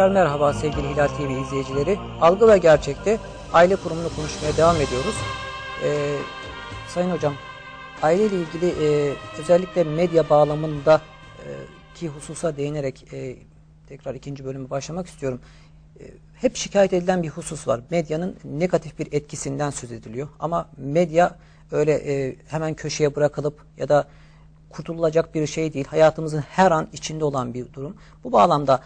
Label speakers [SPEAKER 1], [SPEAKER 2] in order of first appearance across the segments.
[SPEAKER 1] Tekrar merhaba sevgili Hilal TV izleyicileri. Algı ve Gerçek'te aile kurumunu konuşmaya devam ediyoruz. Ee, Sayın Hocam, aile ile ilgili e, özellikle medya bağlamında e, ki hususa değinerek e, tekrar ikinci bölümü başlamak istiyorum. E, hep şikayet edilen bir husus var. Medyanın negatif bir etkisinden söz ediliyor. Ama medya öyle e, hemen köşeye bırakılıp ya da kurtulacak bir şey değil. Hayatımızın her an içinde olan bir durum. Bu bağlamda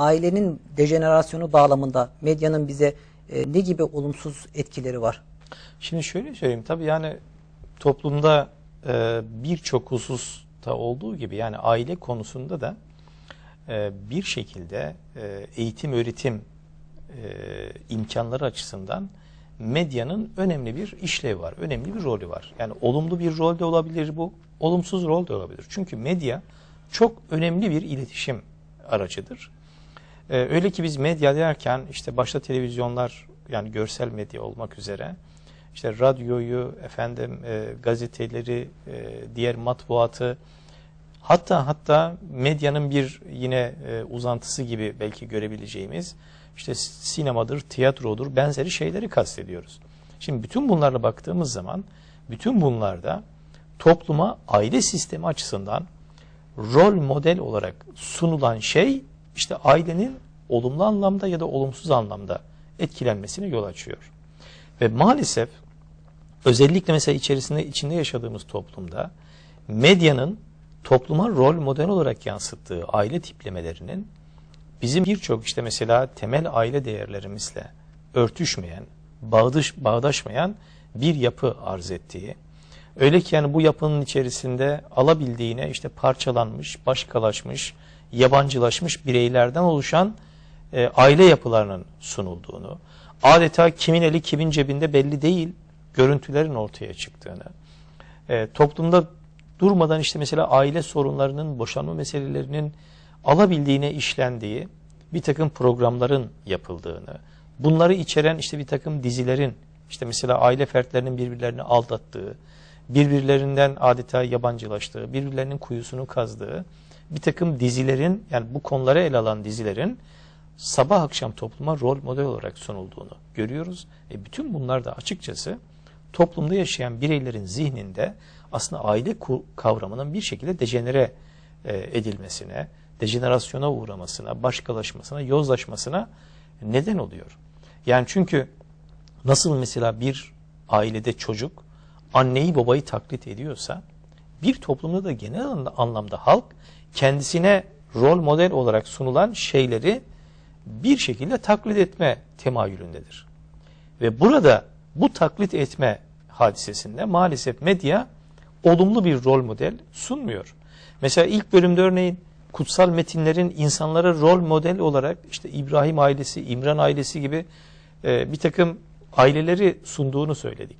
[SPEAKER 1] ailenin dejenerasyonu bağlamında medyanın bize e, ne gibi olumsuz etkileri var?
[SPEAKER 2] Şimdi şöyle söyleyeyim tabii yani toplumda e, birçok hususta olduğu gibi yani aile konusunda da e, bir şekilde e, eğitim öğretim e, imkanları açısından medyanın önemli bir işlevi var, önemli bir rolü var. Yani olumlu bir rol de olabilir bu, olumsuz rol de olabilir. Çünkü medya çok önemli bir iletişim aracıdır. Ee, öyle ki biz medya derken işte başta televizyonlar yani görsel medya olmak üzere işte radyoyu, efendim e, gazeteleri, e, diğer matbuatı hatta hatta medyanın bir yine e, uzantısı gibi belki görebileceğimiz işte sinemadır, tiyatrodur benzeri şeyleri kastediyoruz. Şimdi bütün bunlarla baktığımız zaman bütün bunlarda topluma aile sistemi açısından rol model olarak sunulan şey işte ailenin olumlu anlamda ya da olumsuz anlamda etkilenmesine yol açıyor. Ve maalesef özellikle mesela içerisinde içinde yaşadığımız toplumda medyanın topluma rol model olarak yansıttığı aile tiplemelerinin bizim birçok işte mesela temel aile değerlerimizle örtüşmeyen, bağdaş, bağdaşmayan bir yapı arz ettiği, öyle ki yani bu yapının içerisinde alabildiğine işte parçalanmış, başkalaşmış, yabancılaşmış bireylerden oluşan e, aile yapılarının sunulduğunu, adeta kimin eli kimin cebinde belli değil görüntülerin ortaya çıktığını, e, toplumda durmadan işte mesela aile sorunlarının, boşanma meselelerinin alabildiğine işlendiği bir takım programların yapıldığını, bunları içeren işte bir takım dizilerin, işte mesela aile fertlerinin birbirlerini aldattığı, birbirlerinden adeta yabancılaştığı, birbirlerinin kuyusunu kazdığı bir takım dizilerin yani bu konuları ele alan dizilerin sabah akşam topluma rol model olarak sunulduğunu görüyoruz. E bütün bunlar da açıkçası toplumda yaşayan bireylerin zihninde aslında aile kavramının bir şekilde dejenere e, edilmesine, dejenerasyona uğramasına, başkalaşmasına, yozlaşmasına neden oluyor. Yani çünkü nasıl mesela bir ailede çocuk anneyi babayı taklit ediyorsa bir toplumda da genel anlamda halk kendisine rol model olarak sunulan şeyleri bir şekilde taklit etme temayülündedir. Ve burada bu taklit etme hadisesinde maalesef medya olumlu bir rol model sunmuyor. Mesela ilk bölümde örneğin kutsal metinlerin insanlara rol model olarak işte İbrahim ailesi, İmran ailesi gibi e, bir takım aileleri sunduğunu söyledik.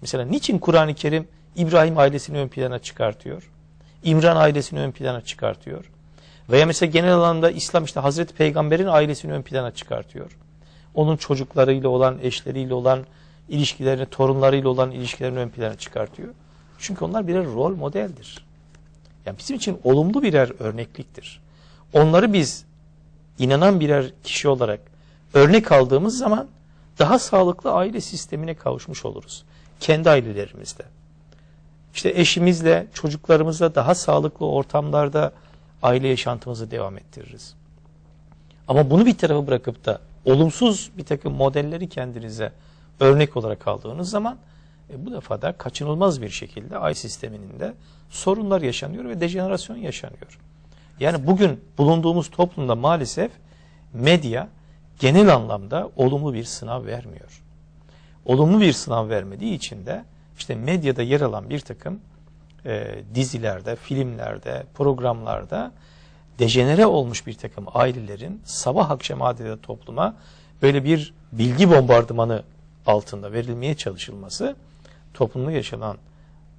[SPEAKER 2] Mesela niçin Kur'an-ı Kerim İbrahim ailesini ön plana çıkartıyor? İmran ailesini ön plana çıkartıyor. Veya mesela genel alanda İslam işte Hazreti Peygamber'in ailesini ön plana çıkartıyor. Onun çocuklarıyla olan, eşleriyle olan ilişkilerini, torunlarıyla olan ilişkilerini ön plana çıkartıyor. Çünkü onlar birer rol modeldir. Yani bizim için olumlu birer örnekliktir. Onları biz inanan birer kişi olarak örnek aldığımız zaman daha sağlıklı aile sistemine kavuşmuş oluruz. Kendi ailelerimizde. İşte eşimizle, çocuklarımızla daha sağlıklı ortamlarda aile yaşantımızı devam ettiririz. Ama bunu bir tarafa bırakıp da olumsuz bir takım modelleri kendinize örnek olarak aldığınız zaman e, bu defa da kaçınılmaz bir şekilde ay sisteminin de sorunlar yaşanıyor ve dejenerasyon yaşanıyor. Yani bugün bulunduğumuz toplumda maalesef medya genel anlamda olumlu bir sınav vermiyor. Olumlu bir sınav vermediği için de işte medyada yer alan bir takım e, dizilerde, filmlerde, programlarda dejenere olmuş bir takım ailelerin sabah akşam adeta topluma böyle bir bilgi bombardımanı altında verilmeye çalışılması toplumda yaşanan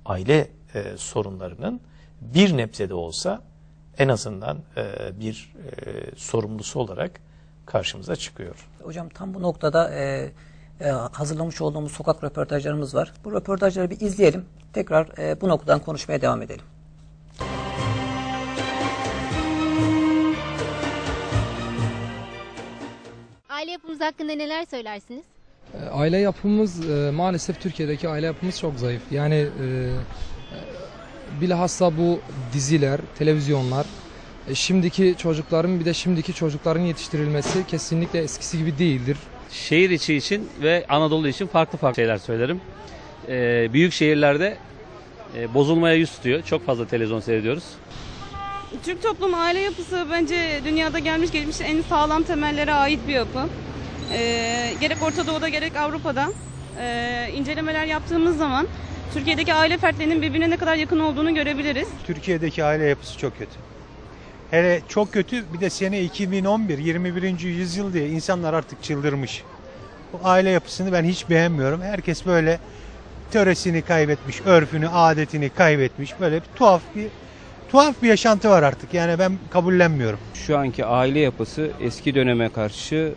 [SPEAKER 2] aile e, sorunlarının bir nebze de olsa en azından e, bir e, sorumlusu olarak karşımıza çıkıyor.
[SPEAKER 1] Hocam tam bu noktada e, e, hazırlamış olduğumuz sokak röportajlarımız var. Bu röportajları bir izleyelim. Tekrar e, bu noktadan konuşmaya devam edelim.
[SPEAKER 3] yapımız hakkında neler söylersiniz?
[SPEAKER 4] E, Aile yapımız e, maalesef Türkiye'deki aile yapımız çok zayıf. Yani e, e, bilhassa bu diziler, televizyonlar, e, şimdiki çocukların bir de şimdiki çocukların yetiştirilmesi kesinlikle eskisi gibi değildir.
[SPEAKER 5] Şehir içi için ve Anadolu için farklı farklı şeyler söylerim. Ee, büyük şehirlerde e, bozulmaya yüz tutuyor. Çok fazla televizyon seyrediyoruz.
[SPEAKER 6] Türk toplum aile yapısı bence dünyada gelmiş geçmiş en sağlam temellere ait bir yapı. Ee, gerek Orta Doğu'da gerek Avrupa'da e, incelemeler yaptığımız zaman Türkiye'deki aile fertlerinin birbirine ne kadar yakın olduğunu görebiliriz.
[SPEAKER 7] Türkiye'deki aile yapısı çok kötü. Hele çok kötü bir de sene 2011 21. yüzyıl diye insanlar artık çıldırmış. Bu aile yapısını ben hiç beğenmiyorum. Herkes böyle töresini kaybetmiş, örfünü, adetini kaybetmiş. Böyle bir tuhaf bir tuhaf bir yaşantı var artık. Yani ben kabullenmiyorum.
[SPEAKER 8] Şu anki aile yapısı eski döneme karşı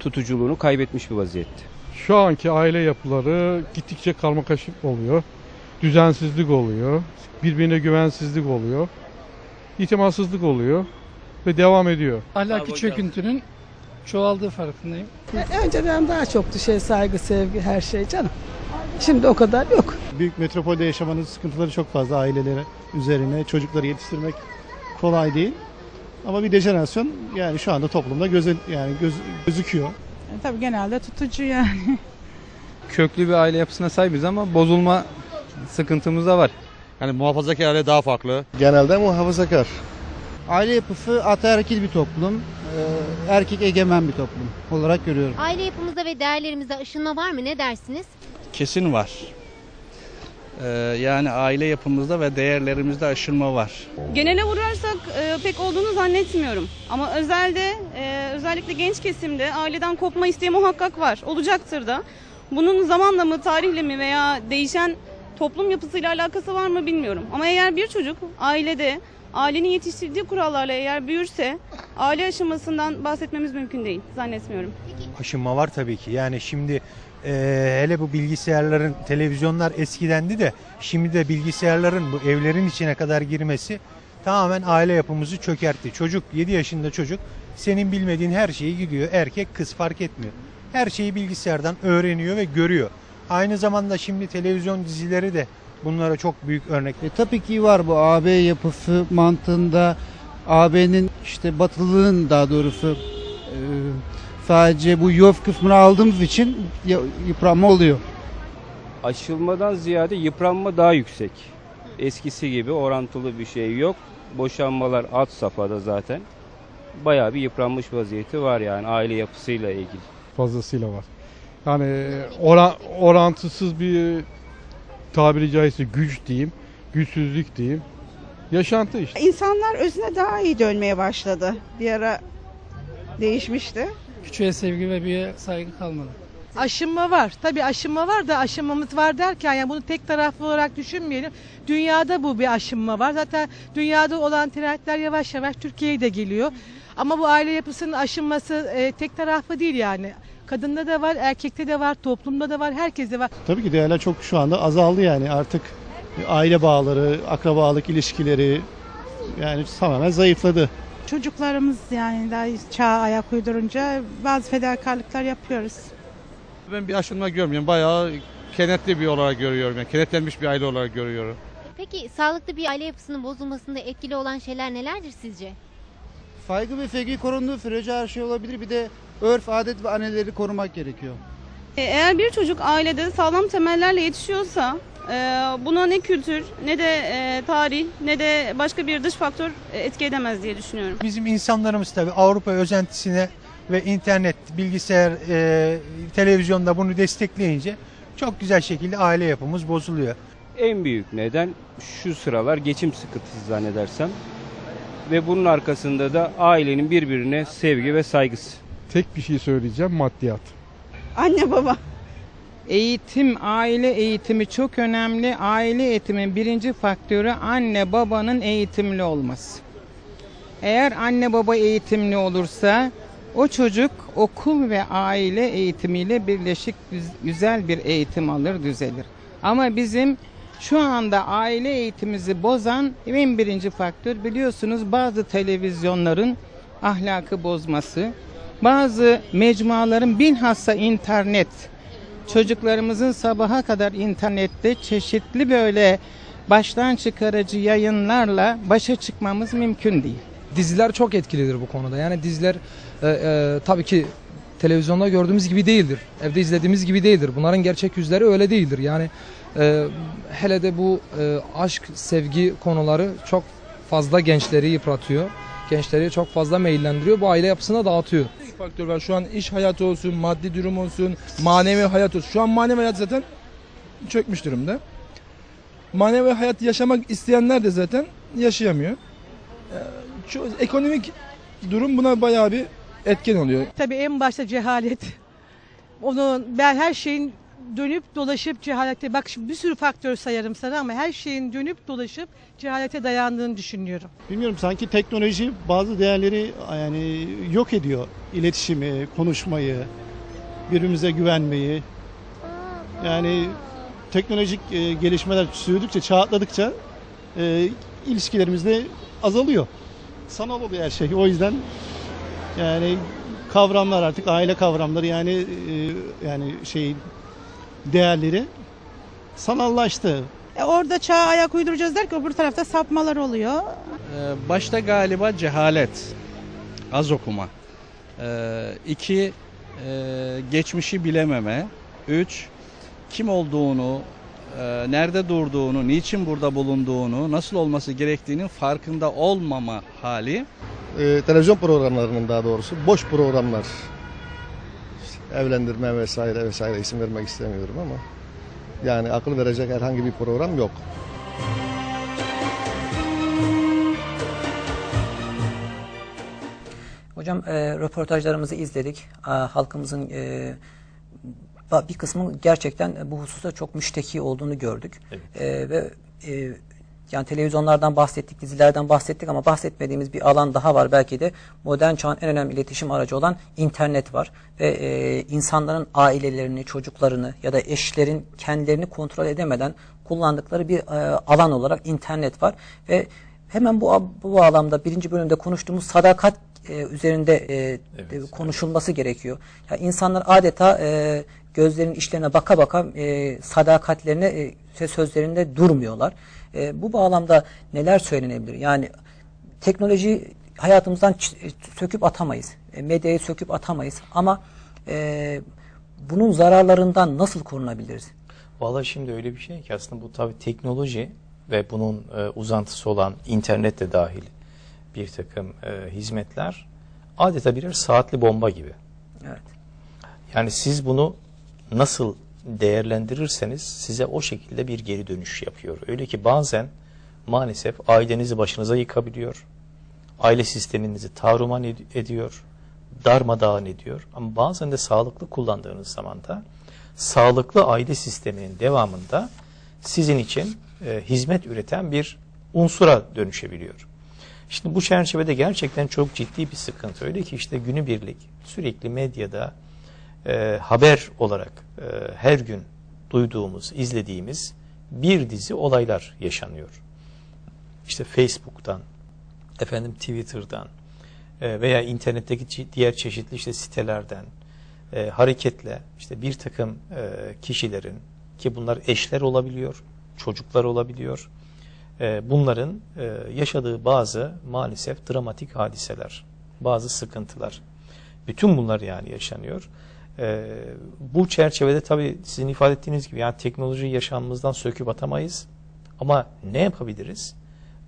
[SPEAKER 8] tutuculuğunu kaybetmiş bir vaziyette.
[SPEAKER 9] Şu anki aile yapıları gittikçe karmakarışık oluyor. Düzensizlik oluyor. Birbirine güvensizlik oluyor. İtimatsızlık oluyor. Ve devam ediyor.
[SPEAKER 8] Ahlaki çöküntünün
[SPEAKER 10] çoğaldığı farkındayım.
[SPEAKER 11] Önceden daha çoktu şey saygı, sevgi, her şey canım. Şimdi o kadar yok.
[SPEAKER 9] Büyük metropolde yaşamanın sıkıntıları çok fazla ailelere üzerine. Çocukları yetiştirmek kolay değil. Ama bir dejenerasyon yani şu anda toplumda göze, yani göz, gözüküyor.
[SPEAKER 11] Tabii genelde tutucu yani.
[SPEAKER 10] Köklü bir aile yapısına sahibiz ama bozulma sıkıntımız da var.
[SPEAKER 9] Yani muhafazakar aile daha farklı.
[SPEAKER 7] Genelde muhafazakar.
[SPEAKER 10] Aile yapısı ataerkil bir toplum, erkek egemen bir toplum olarak görüyorum.
[SPEAKER 3] Aile yapımızda ve değerlerimizde aşınma var mı? Ne dersiniz?
[SPEAKER 10] Kesin var. Ee, yani aile yapımızda ve değerlerimizde aşınma var.
[SPEAKER 6] Genele vurarsak e, pek olduğunu zannetmiyorum. Ama özelde e, özellikle genç kesimde aileden kopma isteği muhakkak var. Olacaktır da. Bunun zamanla mı, tarihle mi veya değişen toplum yapısıyla alakası var mı bilmiyorum. Ama eğer bir çocuk ailede ailenin yetiştirdiği kurallarla eğer büyürse aile aşamasından bahsetmemiz mümkün değil. Zannetmiyorum.
[SPEAKER 7] Aşınma var tabii ki. Yani şimdi e, hele bu bilgisayarların, televizyonlar eskidendi de şimdi de bilgisayarların bu evlerin içine kadar girmesi tamamen aile yapımızı çökertti. Çocuk 7 yaşında çocuk senin bilmediğin her şeyi gidiyor. Erkek kız fark etmiyor. Her şeyi bilgisayardan öğreniyor ve görüyor. Aynı zamanda şimdi televizyon dizileri de bunlara çok büyük örnek.
[SPEAKER 10] E, tabii ki var bu AB yapısı mantığında AB'nin işte batılılığın daha doğrusu e, sadece bu yof kısmını aldığımız için yıpranma oluyor.
[SPEAKER 8] Aşılmadan ziyade yıpranma daha yüksek. Eskisi gibi orantılı bir şey yok. Boşanmalar alt safhada zaten. Bayağı bir yıpranmış vaziyeti var yani aile yapısıyla ilgili.
[SPEAKER 9] Fazlasıyla var. Yani oran, orantısız bir tabiri caizse güç diyeyim, güçsüzlük diyeyim. Yaşantı işte.
[SPEAKER 11] İnsanlar özüne daha iyi dönmeye başladı. Bir ara değişmişti.
[SPEAKER 10] Küçüğe sevgi ve büyüğe saygı kalmadı.
[SPEAKER 11] Aşınma var. Tabii aşınma var da aşınmamız var derken yani bunu tek taraflı olarak düşünmeyelim. Dünyada bu bir aşınma var. Zaten dünyada olan trendler yavaş yavaş Türkiye'ye de geliyor. Ama bu aile yapısının aşınması e, tek taraflı değil yani. Kadında da var, erkekte de var, toplumda da var, herkeste var.
[SPEAKER 9] Tabii ki değerler çok şu anda azaldı yani artık aile bağları, akrabalık ilişkileri yani tamamen zayıfladı.
[SPEAKER 11] Çocuklarımız yani daha çağa ayak uydurunca bazı fedakarlıklar yapıyoruz.
[SPEAKER 9] Ben bir aşınma görmüyorum. Bayağı kenetli bir olarak görüyorum. Yani kenetlenmiş bir aile olarak görüyorum.
[SPEAKER 3] Peki sağlıklı bir aile yapısının bozulmasında etkili olan şeyler nelerdir sizce?
[SPEAKER 10] Saygı ve sevgi korunduğu sürece her şey olabilir. Bir de örf, adet ve aneleri korumak gerekiyor.
[SPEAKER 6] E, Eğer bir çocuk ailede sağlam temellerle yetişiyorsa e, buna ne kültür ne de e, tarih ne de başka bir dış faktör etki edemez diye düşünüyorum.
[SPEAKER 7] Bizim insanlarımız tabii Avrupa özentisine ve internet, bilgisayar, televizyonda bunu destekleyince çok güzel şekilde aile yapımız bozuluyor.
[SPEAKER 8] En büyük neden şu sıralar geçim sıkıntısı zannedersem. Ve bunun arkasında da ailenin birbirine sevgi ve saygısı.
[SPEAKER 9] Tek bir şey söyleyeceğim maddiyat.
[SPEAKER 11] Anne baba.
[SPEAKER 12] Eğitim, aile eğitimi çok önemli. Aile eğitimin birinci faktörü anne babanın eğitimli olması. Eğer anne baba eğitimli olursa o çocuk okul ve aile eğitimiyle birleşik güz- güzel bir eğitim alır, düzelir. Ama bizim şu anda aile eğitimimizi bozan en birinci faktör biliyorsunuz bazı televizyonların ahlakı bozması, Bazı mecmuaların bilhassa internet, çocuklarımızın sabaha kadar internette çeşitli böyle baştan çıkarıcı yayınlarla başa çıkmamız mümkün değil.
[SPEAKER 4] Diziler çok etkilidir bu konuda. Yani diziler e, e, tabii ki televizyonda gördüğümüz gibi değildir. Evde izlediğimiz gibi değildir. Bunların gerçek yüzleri öyle değildir. Yani e, hele de bu e, aşk, sevgi konuları çok fazla gençleri yıpratıyor. Gençleri çok fazla meyillendiriyor. Bu aile yapısına dağıtıyor.
[SPEAKER 13] Faktör var. Şu an iş hayatı olsun, maddi durum olsun, manevi hayat olsun. Şu an manevi hayat zaten çökmüş durumda. Manevi hayat yaşamak isteyenler de zaten yaşayamıyor. Ee, Şu ekonomik durum buna bayağı bir etken oluyor.
[SPEAKER 11] Tabii en başta cehalet. Onu ben her şeyin dönüp dolaşıp cehalete bak şimdi bir sürü faktör sayarım sana ama her şeyin dönüp dolaşıp cehalete dayandığını düşünüyorum.
[SPEAKER 14] Bilmiyorum sanki teknoloji bazı değerleri yani yok ediyor. İletişimi, konuşmayı, birbirimize güvenmeyi. Yani teknolojik e, gelişmeler sürdükçe, çağ atladıkça e, ilişkilerimiz de azalıyor. Sanal oluyor her şey. O yüzden yani kavramlar artık aile kavramları yani e, yani şey değerleri sanallaştı.
[SPEAKER 15] E, orada çağa ayak uyduracağız derken öbür tarafta sapmalar oluyor.
[SPEAKER 16] Ee, Başta galiba cehalet, az okuma. Ee, iki, e, geçmişi bilememe. Üç, kim olduğunu, e, nerede durduğunu, niçin burada bulunduğunu, nasıl olması gerektiğinin farkında olmama hali.
[SPEAKER 17] Ee, televizyon programlarının daha doğrusu boş programlar. Evlendirme vesaire vesaire isim vermek istemiyorum ama yani akıl verecek herhangi bir program yok.
[SPEAKER 1] Hocam e, röportajlarımızı izledik. A, halkımızın e, bir kısmı gerçekten bu hususta çok müşteki olduğunu gördük. E, ve e, yani televizyonlardan bahsettik, dizilerden bahsettik ama bahsetmediğimiz bir alan daha var. Belki de modern çağın en önemli iletişim aracı olan internet var. Ve e, insanların ailelerini, çocuklarını ya da eşlerin kendilerini kontrol edemeden kullandıkları bir e, alan olarak internet var. Ve hemen bu bu bağlamda birinci bölümde konuştuğumuz sadakat e, üzerinde e, e, konuşulması gerekiyor. Ya insanlar adeta e, gözlerin içlerine baka baka e, sadakatlerine e, sözlerinde durmuyorlar. E, bu bağlamda neler söylenebilir? Yani teknoloji hayatımızdan e, söküp atamayız. E, medyayı söküp atamayız. Ama e, bunun zararlarından nasıl korunabiliriz?
[SPEAKER 2] Vallahi şimdi öyle bir şey ki aslında bu tabii teknoloji ve bunun e, uzantısı olan internet de dahil bir takım e, hizmetler adeta birer saatli bomba gibi.
[SPEAKER 1] Evet.
[SPEAKER 2] Yani siz bunu nasıl değerlendirirseniz size o şekilde bir geri dönüş yapıyor. Öyle ki bazen maalesef ailenizi başınıza yıkabiliyor. Aile sisteminizi taruman ed- ediyor. Darmadağın ediyor. Ama bazen de sağlıklı kullandığınız zaman da sağlıklı aile sisteminin devamında sizin için e, hizmet üreten bir unsura dönüşebiliyor. Şimdi bu çerçevede gerçekten çok ciddi bir sıkıntı. Öyle ki işte günübirlik sürekli medyada e, haber olarak e, her gün duyduğumuz, izlediğimiz bir dizi olaylar yaşanıyor. İşte Facebook'tan, efendim Twitter'dan e, veya internetteki diğer çeşitli işte sitelerden e, hareketle işte bir takım e, kişilerin ki bunlar eşler olabiliyor, çocuklar olabiliyor. E, bunların e, yaşadığı bazı maalesef dramatik hadiseler, bazı sıkıntılar. Bütün bunlar yani yaşanıyor. E, bu çerçevede tabii sizin ifade ettiğiniz gibi yani teknolojiyi yaşamımızdan söküp atamayız. Ama ne yapabiliriz?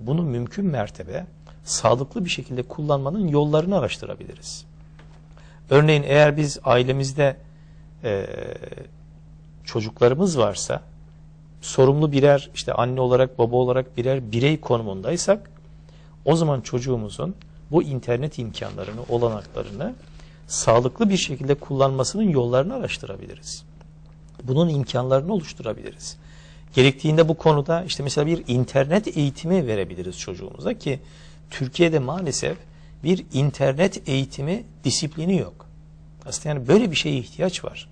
[SPEAKER 2] Bunu mümkün mertebe sağlıklı bir şekilde kullanmanın yollarını araştırabiliriz. Örneğin eğer biz ailemizde e, çocuklarımız varsa sorumlu birer işte anne olarak baba olarak birer birey konumundaysak o zaman çocuğumuzun bu internet imkanlarını, olanaklarını sağlıklı bir şekilde kullanmasının yollarını araştırabiliriz. Bunun imkanlarını oluşturabiliriz. Gerektiğinde bu konuda işte mesela bir internet eğitimi verebiliriz çocuğumuza ki Türkiye'de maalesef bir internet eğitimi disiplini yok. Aslında yani böyle bir şeye ihtiyaç var.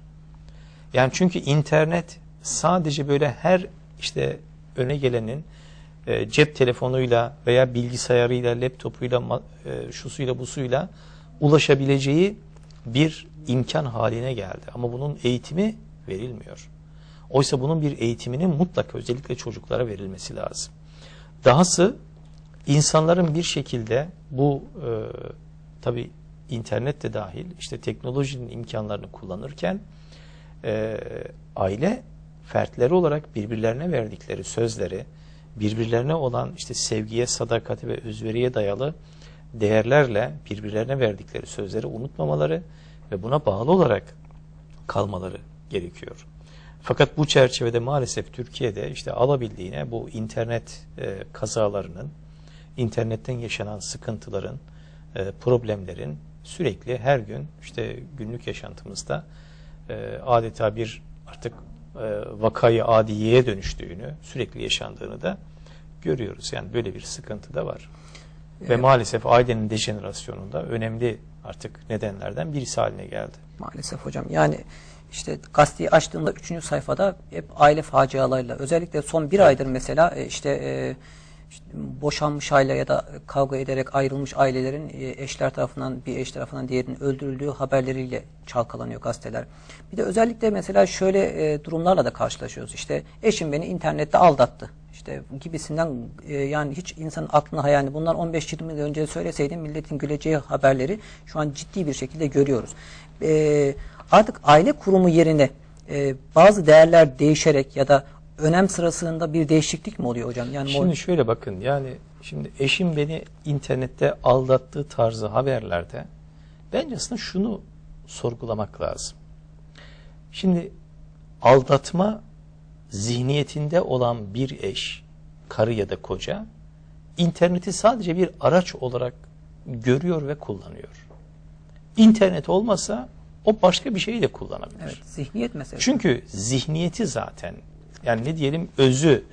[SPEAKER 2] Yani çünkü internet sadece böyle her işte öne gelenin e, cep telefonuyla veya bilgisayarıyla, laptopuyla, e, şusuyla busuyla ulaşabileceği bir imkan haline geldi. Ama bunun eğitimi verilmiyor. Oysa bunun bir eğitiminin mutlaka özellikle çocuklara verilmesi lazım. Dahası insanların bir şekilde bu e, tabi internet de dahil işte teknolojinin imkanlarını kullanırken e, aile fertleri olarak birbirlerine verdikleri sözleri birbirlerine olan işte sevgiye, sadakati ve özveriye dayalı değerlerle birbirlerine verdikleri sözleri unutmamaları ve buna bağlı olarak kalmaları gerekiyor. Fakat bu çerçevede maalesef Türkiye'de işte alabildiğine bu internet e, kazalarının, internetten yaşanan sıkıntıların, e, problemlerin sürekli her gün işte günlük yaşantımızda e, adeta bir artık e, vakayı adiyeye dönüştüğünü, sürekli yaşandığını da görüyoruz. Yani böyle bir sıkıntı da var. Ve
[SPEAKER 1] Evet.
[SPEAKER 2] maalesef ailenin dejenerasyonunda önemli artık nedenlerden birisi haline geldi.
[SPEAKER 1] Maalesef hocam. Yani işte gazeteyi açtığında 3. sayfada hep aile facialarıyla özellikle son bir aydır mesela e, işte, e, işte boşanmış aile ya da kavga ederek ayrılmış ailelerin e, eşler tarafından bir eş tarafından diğerinin öldürüldüğü haberleriyle çalkalanıyor gazeteler. Bir de özellikle mesela şöyle e, durumlarla da karşılaşıyoruz. İşte eşim beni internette aldattı. İşte gibisinden e, yani hiç insanın aklına hayalini bunlar 15-20 yıl önce söyleseydim milletin güleceği haberleri şu an ciddi bir şekilde görüyoruz. E, artık aile kurumu yerine e, bazı değerler değişerek ya da önem sırasında bir değişiklik mi oluyor hocam? Yani
[SPEAKER 2] Şimdi şöyle bakın yani şimdi eşim beni internette aldattığı tarzı haberlerde bence aslında şunu sorgulamak lazım. Şimdi aldatma zihniyetinde olan bir eş, karı ya da koca interneti sadece bir araç olarak görüyor ve kullanıyor. İnternet olmasa o başka bir şeyi de kullanabilir.
[SPEAKER 1] evet, zihniyet meselesi.
[SPEAKER 2] Çünkü zihniyeti zaten yani ne diyelim özü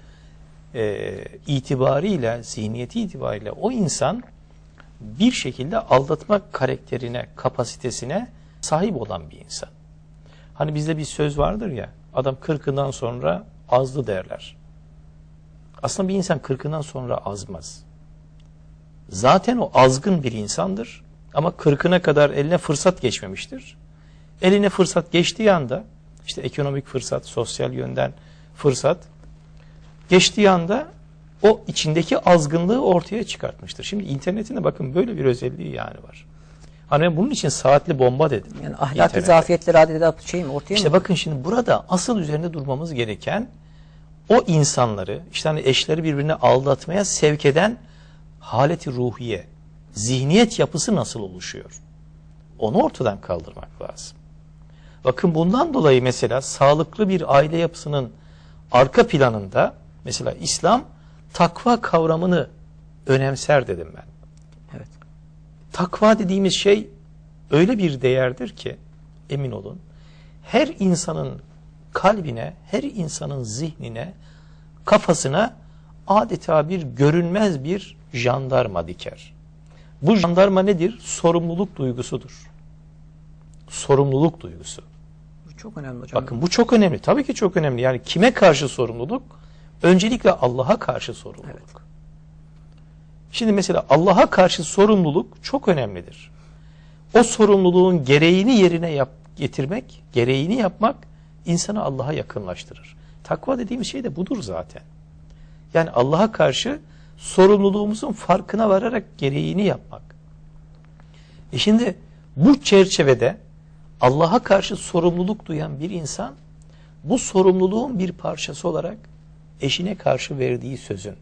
[SPEAKER 2] e, itibariyle zihniyeti itibariyle o insan bir şekilde aldatma karakterine, kapasitesine sahip olan bir insan. Hani bizde bir söz vardır ya adam kırkından sonra azdı derler. Aslında bir insan kırkından sonra azmaz. Zaten o azgın bir insandır ama kırkına kadar eline fırsat geçmemiştir. Eline fırsat geçtiği anda işte ekonomik fırsat, sosyal yönden fırsat geçtiği anda o içindeki azgınlığı ortaya çıkartmıştır. Şimdi internetin de bakın böyle bir özelliği yani var. Hani bunun için saatli bomba dedim.
[SPEAKER 1] yani ahlaki zafiyetleri adeta şey mi ortaya
[SPEAKER 2] İşte
[SPEAKER 1] mı?
[SPEAKER 2] bakın şimdi burada asıl üzerinde durmamız gereken o insanları işte hani eşleri birbirine aldatmaya sevk eden haleti ruhiye, zihniyet yapısı nasıl oluşuyor? Onu ortadan kaldırmak lazım. Bakın bundan dolayı mesela sağlıklı bir aile yapısının arka planında mesela İslam takva kavramını önemser dedim ben.
[SPEAKER 1] Evet.
[SPEAKER 2] Takva dediğimiz şey öyle bir değerdir ki emin olun her insanın kalbine, her insanın zihnine, kafasına adeta bir görünmez bir jandarma diker. Bu jandarma nedir? Sorumluluk duygusudur. Sorumluluk duygusu.
[SPEAKER 1] Bu çok önemli hocam.
[SPEAKER 2] Bakın bu çok önemli. Tabii ki çok önemli. Yani kime karşı sorumluluk? Öncelikle Allah'a karşı sorumluluk. Şimdi mesela Allah'a karşı sorumluluk çok önemlidir. O sorumluluğun gereğini yerine yap, getirmek, gereğini yapmak insanı Allah'a yakınlaştırır. Takva dediğimiz şey de budur zaten. Yani Allah'a karşı sorumluluğumuzun farkına vararak gereğini yapmak. E şimdi bu çerçevede Allah'a karşı sorumluluk duyan bir insan bu sorumluluğun bir parçası olarak eşine karşı verdiği sözün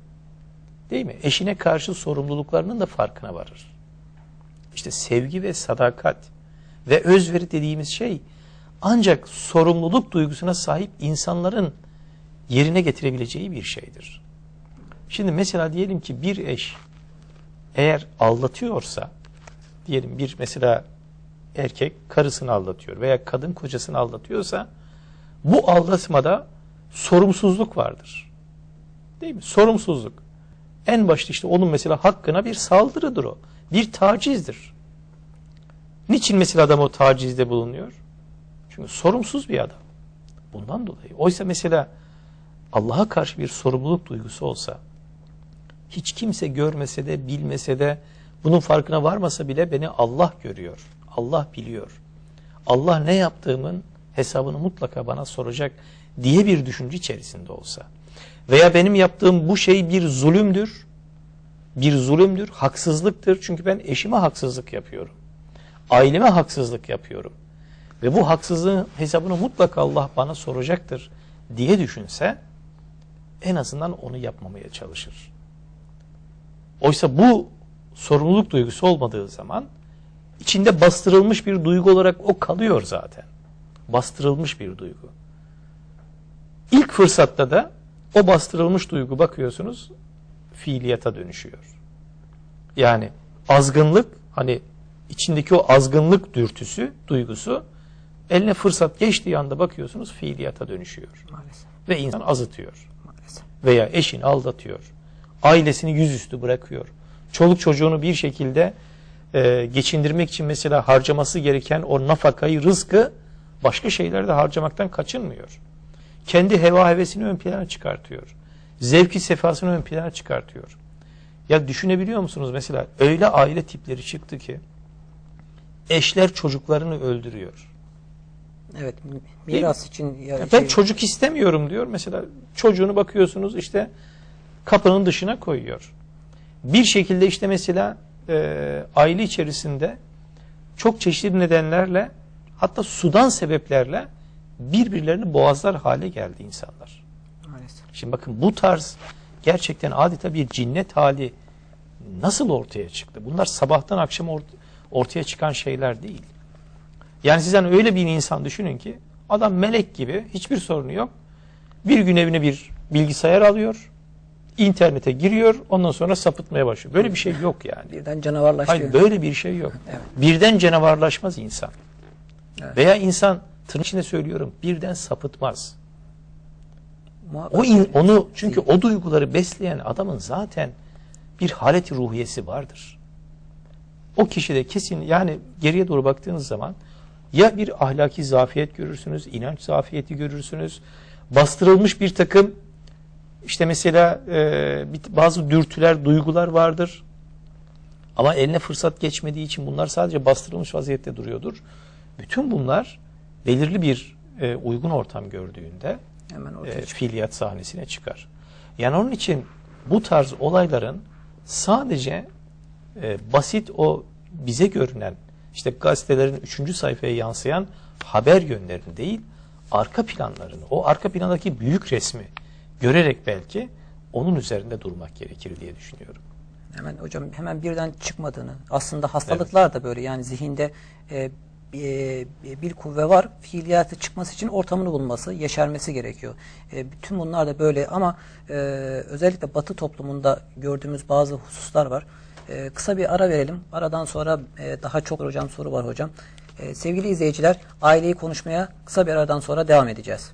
[SPEAKER 2] değil mi? Eşine karşı sorumluluklarının da farkına varır. İşte sevgi ve sadakat ve özveri dediğimiz şey ancak sorumluluk duygusuna sahip insanların yerine getirebileceği bir şeydir. Şimdi mesela diyelim ki bir eş eğer aldatıyorsa diyelim bir mesela erkek karısını aldatıyor veya kadın kocasını aldatıyorsa bu aldatmada sorumsuzluk vardır. Değil mi? Sorumsuzluk. En başta işte onun mesela hakkına bir saldırıdır o. Bir tacizdir. Niçin mesela adam o tacizde bulunuyor? Çünkü sorumsuz bir adam. Bundan dolayı. Oysa mesela Allah'a karşı bir sorumluluk duygusu olsa hiç kimse görmese de bilmese de bunun farkına varmasa bile beni Allah görüyor. Allah biliyor. Allah ne yaptığımın hesabını mutlaka bana soracak diye bir düşünce içerisinde olsa veya benim yaptığım bu şey bir zulümdür, bir zulümdür, haksızlıktır. Çünkü ben eşime haksızlık yapıyorum. Aileme haksızlık yapıyorum. Ve bu haksızlığın hesabını mutlaka Allah bana soracaktır diye düşünse en azından onu yapmamaya çalışır. Oysa bu sorumluluk duygusu olmadığı zaman içinde bastırılmış bir duygu olarak o kalıyor zaten. Bastırılmış bir duygu. İlk fırsatta da o bastırılmış duygu bakıyorsunuz fiiliyata dönüşüyor. Yani azgınlık hani içindeki o azgınlık dürtüsü, duygusu eline fırsat geçtiği anda bakıyorsunuz fiiliyata dönüşüyor.
[SPEAKER 1] Maalesef.
[SPEAKER 2] Ve insan azıtıyor.
[SPEAKER 1] Maalesef.
[SPEAKER 2] Veya eşini aldatıyor. Ailesini yüzüstü bırakıyor. Çoluk çocuğunu bir şekilde e, geçindirmek için mesela harcaması gereken o nafakayı, rızkı başka şeylerde harcamaktan kaçınmıyor. Kendi heva hevesini ön plana çıkartıyor. Zevki sefasını ön plana çıkartıyor. Ya düşünebiliyor musunuz mesela öyle aile tipleri çıktı ki eşler çocuklarını öldürüyor.
[SPEAKER 1] Evet, miras için ya
[SPEAKER 2] Ya ben
[SPEAKER 1] şey-
[SPEAKER 2] çocuk istemiyorum diyor. Mesela çocuğunu bakıyorsunuz işte kapının dışına koyuyor. Bir şekilde işte mesela e, aile içerisinde çok çeşitli nedenlerle hatta sudan sebeplerle birbirlerini boğazlar hale geldi insanlar.
[SPEAKER 1] Maalesef.
[SPEAKER 2] Şimdi bakın bu tarz gerçekten adeta bir cinnet hali nasıl ortaya çıktı? Bunlar sabahtan akşama ort- ortaya çıkan şeyler değil. Yani sizden öyle bir insan düşünün ki adam melek gibi hiçbir sorunu yok. Bir gün evine bir bilgisayar alıyor. internete giriyor ondan sonra sapıtmaya başlıyor. Böyle bir şey yok yani.
[SPEAKER 1] Birden canavarlaşıyor.
[SPEAKER 2] Hayır böyle bir şey yok.
[SPEAKER 1] Evet.
[SPEAKER 2] Birden canavarlaşmaz insan.
[SPEAKER 1] Evet.
[SPEAKER 2] Veya insan tırnak içinde söylüyorum birden sapıtmaz.
[SPEAKER 1] Muhakkak
[SPEAKER 2] O in- onu çünkü o duyguları besleyen adamın zaten bir haleti ruhiyesi vardır. O kişide kesin yani geriye doğru baktığınız zaman ya bir ahlaki zafiyet görürsünüz, inanç zafiyeti görürsünüz, bastırılmış bir takım işte mesela e, bazı dürtüler, duygular vardır. Ama eline fırsat geçmediği için bunlar sadece bastırılmış vaziyette duruyordur. Bütün bunlar belirli bir e, uygun ortam gördüğünde
[SPEAKER 1] Hemen
[SPEAKER 2] e, fiiliyat sahnesine çıkar. Yani onun için bu tarz olayların sadece e, basit o bize görünen işte gazetelerin üçüncü sayfaya yansıyan haber yönlerini değil arka planlarını o arka plandaki büyük resmi görerek belki onun üzerinde durmak gerekir diye düşünüyorum.
[SPEAKER 1] Hemen hocam hemen birden çıkmadığını aslında hastalıklar da böyle yani zihinde e, e, bir kuvve var fiiliyatı çıkması için ortamını bulması yeşermesi gerekiyor. E, bütün bunlar da böyle ama e, özellikle batı toplumunda gördüğümüz bazı hususlar var. E, kısa bir ara verelim aradan sonra e, daha çok hocam soru var hocam. E, sevgili izleyiciler aileyi konuşmaya kısa bir aradan sonra devam edeceğiz.